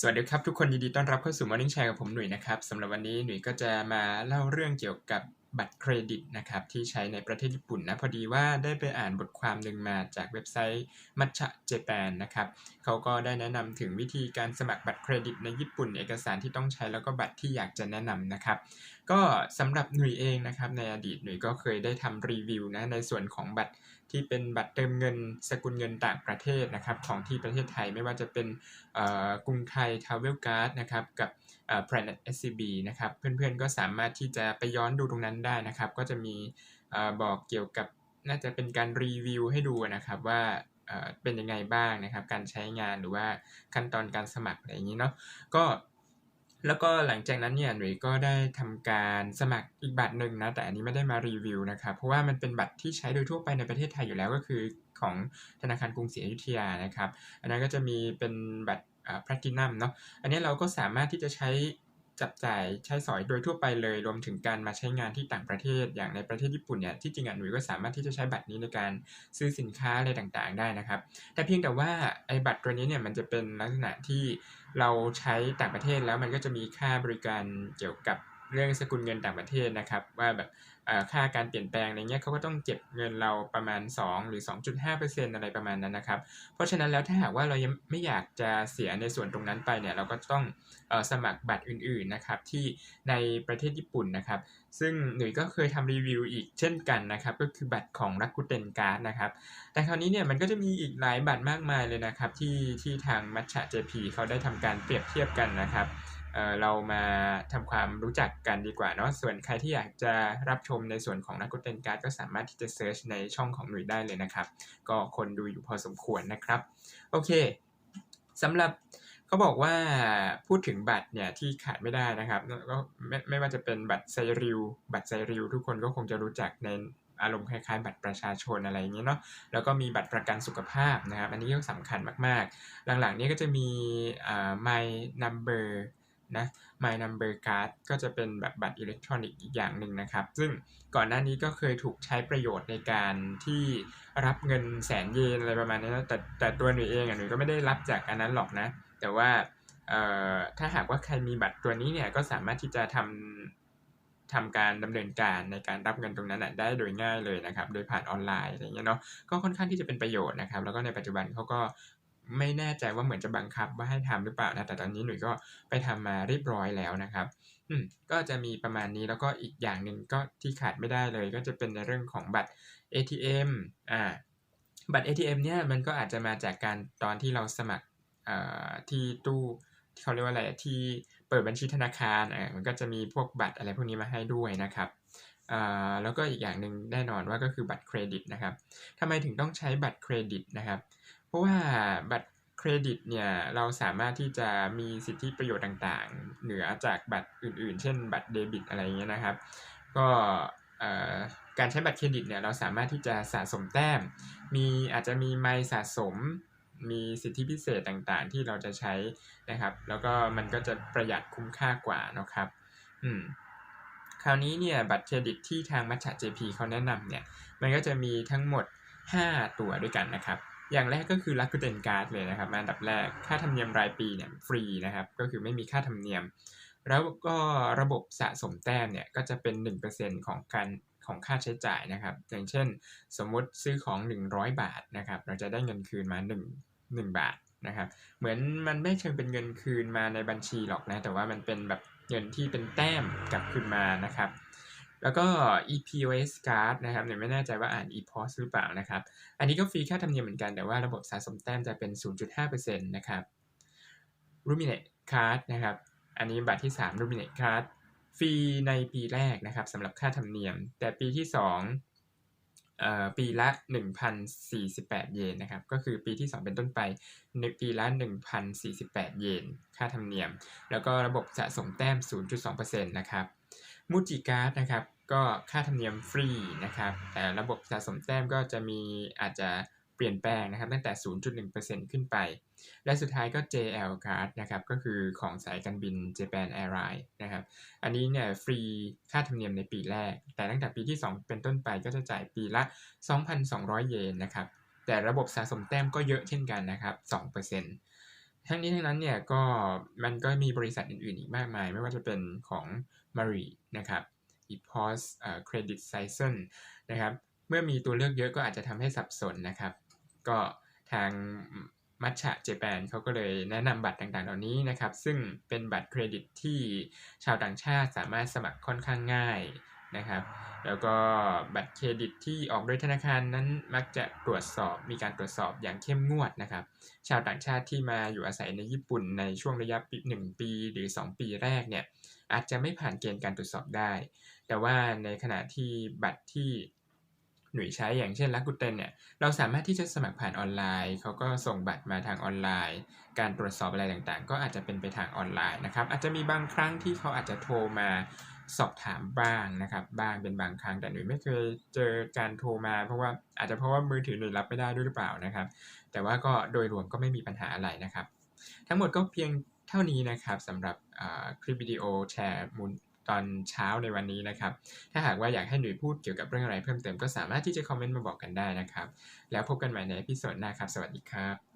สวัสดีครับทุกคนยินดีต้อนรับเข้าสู่ Morning Share กับผมหนุ่ยนะครับสำหรับวันนี้หนุ่ยก็จะมาเล่าเรื่องเกี่ยวกับ บัตรเครดิตนะครับที่ใช้ในประเทศญี่ปุ่นนะพอดีว่าได้ไปอ่านบทความหนึ่งมาจากเว็บไซต์มัชชะเจแปนนะครับเขาก็ได้แนะนำถึงวิธีการสมัครบัตรเครดิตในญี่ปุ่น เอกสารที่ต้องใช้แล้วก็บัตรที่อยากจะแนะนำนะครับ ก็สำหรับหนุ่ยเองนะครับในอดีตหนุ่ยก็เคยได้ทำรีวิวนะในส่วนของบัตรที่เป็นบัตรเติมเงินสกุลเงินต่างประเทศนะครับของที่ประเทศไทยไม่ว่าจะเป็นกรุงไทยทาวเวลการ์ดนะครับกับ Planet SCB นะครับ เพื่อนๆก็สามารถที่จะไปย้อนดูตรงนั้นได้นะครับ ก็จะมีบอกเกี่ยวกับน่าจะเป็นการรีวิวให้ดูนะครับว่าเป็นยังไงบ้างนะครับ การใช้งานหรือว่าขั้นตอนการสมัครอะไรอย่างนี้เนาะก็แล้วก็หลังจากนั้นเนี่ยหนุ่ยก็ได้ทำการสมัครอีกบัตรหนึ่งนะ แต่อันนี้ไม่ได้มารีวิวนะครับ เพราะว่ามันเป็นบัตรที่ใช้โดยทั่วไปในประเทศไทยอยู่แล้วก็คือของธนาคารกรุงศรีอยุธยานะครับ อันนั้นก็จะมีเป็นบัตร แพลตินัมเนาะอันนี้เราก็สามารถที่จะใช้จับจ่ายใช้สอยโดยทั่วไปเลย รวมถึงการมาใช้งานที่ต่างประเทศอย่างในประเทศญี่ปุ่นเนี่ยที่จริงอะหนุ่ยก็สามารถที่จะใช้บัตรนี้ในการซื้อสินค้าอะไรต่างๆ ได้นะครับ แต่เพียงแต่ว่าไอ้บัตรตัวนี้เนี่ยมันจะเป็นลักษณะที่เราใช้ต่างประเทศแล้วมันก็จะมีค่าบริการเกี่ยวกับ เรื่องสกุลเงินต่างประเทศนะครับ ว่าแบบค่าการเปลี่ยนแปลงอะไรเงี้ยเขาก็ต้องเก็บเงินเราประมาณ 2 หรือ 2.5%อะไรประมาณนั้นนะครับ เพราะฉะนั้นแล้วถ้าหากว่าเรายังไม่อยากจะเสียในส่วนตรงนั้นไปเนี่ยเราก็ต้องสมัครบัตรอื่นๆนะครับที่ในประเทศญี่ปุ่นนะครับ ซึ่งหนุ่ยก็เคยทำรีวิวอีกเช่นกันนะครับก็คือบัตรของรักกุเตนการ์ดนะครับ แต่คราวนี้เนี่ยมันก็จะมีอีกหลายบัตรมากมายเลยนะครับที่ที่ทางมัชชะเจพีเขาได้ทำการเปรียบเทียบกันนะครับ เรามาทำความรู้จักกันดีกว่าเนาะส่วนใครที่อยากจะรับชมในส่วนของนักกดเตนการ์ดก็สามารถที่จะเซิร์ชในช่องของหนุ่ยได้เลยนะครับ ก็คนดูอยู่พอสมควรนะครับ โอเคสำหรับเขาบอกว่าพูดถึงบัตรเนี่ยที่ขาดไม่ได้นะครับก็ไม่ไม่ว่าจะเป็นบัตรไซริวบัตรไซริวทุกคนก็คงจะรู้จักในอารมณ์คล้ายๆ บัตรประชาชนอะไรอย่างเงี้ยเนาะ แล้วก็มีบัตรประกันสุขภาพนะครับ อันนี้ก็สำคัญมากๆ หลังๆนี้ก็จะมีอ่า My Number นะ My Number Card ก็จะเป็นแบบบัตรอิเล็กทรอนิกส์อีกอย่างหนึ่งนะครับ ซึ่งก่อนหน้านี้ก็เคยถูกใช้ประโยชน์ในการที่รับเงินแสนเยนอะไรประมาณนี้นะแต่แต่ตัวหนูเองอะหนูก็ไม่ได้รับจากอันนั้นหรอกนะ แต่ว่าเอ่อถ้าหากว่าใครมีบัตรตัวนี้เนี่ยก็สามารถที่จะทำทำการดำเนินการในการรับเงินตรงนั้นได้โดยง่ายเลยนะครับ โดยผ่านออนไลน์อะไรเงี้ยเนาะก็ค่อนข้างที่จะเป็นประโยชน์นะครับ แล้วก็ในปัจจุบันเขาก็ ไม่แน่ใจว่าเหมือนจะบังคับว่าให้ทำหรือเปล่านะแต่ตอนนี้หนุ่ยก็ไปทำมาเรียบร้อยแล้วนะครับอืมก็จะมีประมาณนี้แล้วก็อีกอย่างหนึ่งก็ที่ขาดไม่ได้เลย ก็จะเป็นในเรื่องของบัตร ATM อ่าบัตร ATM เนี่ยมันก็อาจจะมาจากการตอนที่เราสมัครอ่าที่ตู้เขาเรียกว่าอะไรที่เปิดบัญชีธนาคารอ่ามันก็จะมีพวกบัตรอะไรพวกนี้มาให้ด้วยนะครับอ่าแล้วก็อีกอย่างหนึ่งแน่นอนว่าก็คือบัตรเครดิตนะครับทำไมถึงต้องใช้บัตรเครดิตนะครับ เพราะว่าบัตรเครดิตเนี่ยเราสามารถที่จะมีสิทธิประโยชน์ต่างๆ เหนือจากบัตรอื่นๆ เช่น บัตรเดบิตอะไรเงี้ยนะครับ ก็การใช้บัตรเครดิตเนี่ยเราสามารถที่จะสะสมแต้ม มีอาจจะมีไมล์สะสม มีสิทธิพิเศษต่างๆ ที่เราจะใช้นะครับ แล้วก็มันก็จะประหยัดคุ้มค่ากว่านะครับ อืมคราวนี้เนี่ยบัตรเครดิตที่ทางมัชชะ JP เขาแนะนำเนี่ย มันก็จะมีทั้งหมด 5 ตัวด้วยกันนะครับ อย่างแรกก็คือรักกุเตนการ์ดเลยนะครับอันดับแรกค่าธรรมเนียมรายปีเนี่ยฟรีนะครับ ก็คือไม่มีค่าธรรมเนียม แล้วก็ระบบสะสมแต้มเนี่ยก็จะเป็น 1%ของการของค่าใช้จ่ายนะครับ อย่างเช่น สมมุติซื้อของ 100 บาทนะครับ เราจะได้เงินคืนมา 1 1 บาทนะครับ เหมือนมันไม่เชิงเป็นเงินคืนมาในบัญชีหรอกนะ แต่ว่ามันเป็นแบบเงินที่เป็นแต้มกลับคืนมานะครับ แล้วก็ EPOS card นะครับเนี่ยไม่แน่ใจว่าอ่าน EPOS หรือเปล่านะครับ อันนี้ก็ฟรีค่าธรรมเนียมเหมือนกันแต่ว่าระบบสะสมแต้มจะเป็น 0.5%นะครับ Ruminate card นะครับ อันนี้บัตรที่3 Ruminate card ฟรีในปีแรกนะครับสำหรับค่าธรรมเนียม แต่ปีที่2ปีละ 1,048 เยนนะครับ ก็คือปีที่ 2 เป็นต้นไปนปีละ 1,048 เยน ค่าธรรมเนียม แล้วก็ระบบสะสมแต้ม 0.2%นะครับมูจิการ์ดนะครับ ก็ค่าธรรมเนียมฟรีนะครับแต่ระบบสะสมแต้มก็จะมีอาจจะเปลี่ยนแปลงนะครับตั้งแต่ 0.1%ขึ้นไป และสุดท้ายก็ JL Card นะครับก็คือของสายการบิน Japan Airlines นะครับอันนี้เนี่ยฟรีค่าธรรมเนียมในปีแรก แต่ตั้งแต่ปีที่ 2 เป็นต้นไปก็จะจ่ายปีละ 2,200 เยนนะครับแต่ระบบสะสมแต้มก็เยอะเช่นกันนะครับ2%เทั้งนี้ทั้งนั้นเนี่ยก็มันก็มีบริษัทอื่นๆอีกมากมาย ไม่ว่าจะเป็นของ m a r i นะครับ e p o s Credit Season นะครับเมื่อมีตัวเลือกเยอะก็อาจจะทำให้สับสนนะครับ ก็ทางมัชชะเจแปนเขาก็เลยแนะนำบัตรต่างๆ เหล่านี้นะครับ ซึ่งเป็นบัตรเครดิตที่ชาวต่างชาติสามารถสมัครค่อนข้างง่าย นะครับ แล้วก็บัตรเครดิตที่ออกโดยธนาคารนั้นมักจะตรวจสอบมีการตรวจสอบอย่างเข้มงวดนะครับ ชาวต่างชาติที่มาอยู่อาศัยในญี่ปุ่นในช่วงระยะปี1ปีหรือ 2 ปีแรกเนี่ยอาจจะไม่ผ่านเกณฑ์การตรวจสอบได้ แต่ว่าในขณะที่บัตรที่หน่วยใช้อย่างเช่นลักกุเตนเนี่ยเราสามารถที่จะสมัครผ่านออนไลน์ เขาก็ส่งบัตรมาทางออนไลน์ การตรวจสอบอะไรต่างๆ ก็อาจจะเป็นไปทางออนไลน์นะครับอาจจะมีบางครั้งที่เขาอาจจะโทรมา สอบถามบ้างนะครับบ้างเป็นบางครั้งแต่หนูไม่เคยเจอการโทรมาเพราะว่าอาจจะเพราะว่ามือถือหนูรับไม่ได้ด้วยหรือเปล่านะครับ แต่ว่าก็โดยรวมก็ไม่มีปัญหาอะไรนะครับ ทั้งหมดก็เพียงเท่านี้นะครับสำหรับคลิปวิดีโอแชร์มูลตอนเช้าในวันนี้นะครับ ถ้าหากว่าอยากให้หนุ่ยพูดเกี่ยวกับเรื่องอะไรเพิ่มเติมก็สามารถที่จะคอมเมนต์มาบอกกันได้นะครับ แล้วพบกันใหม่ในพิโซดหน้าครับ สวัสดีครับ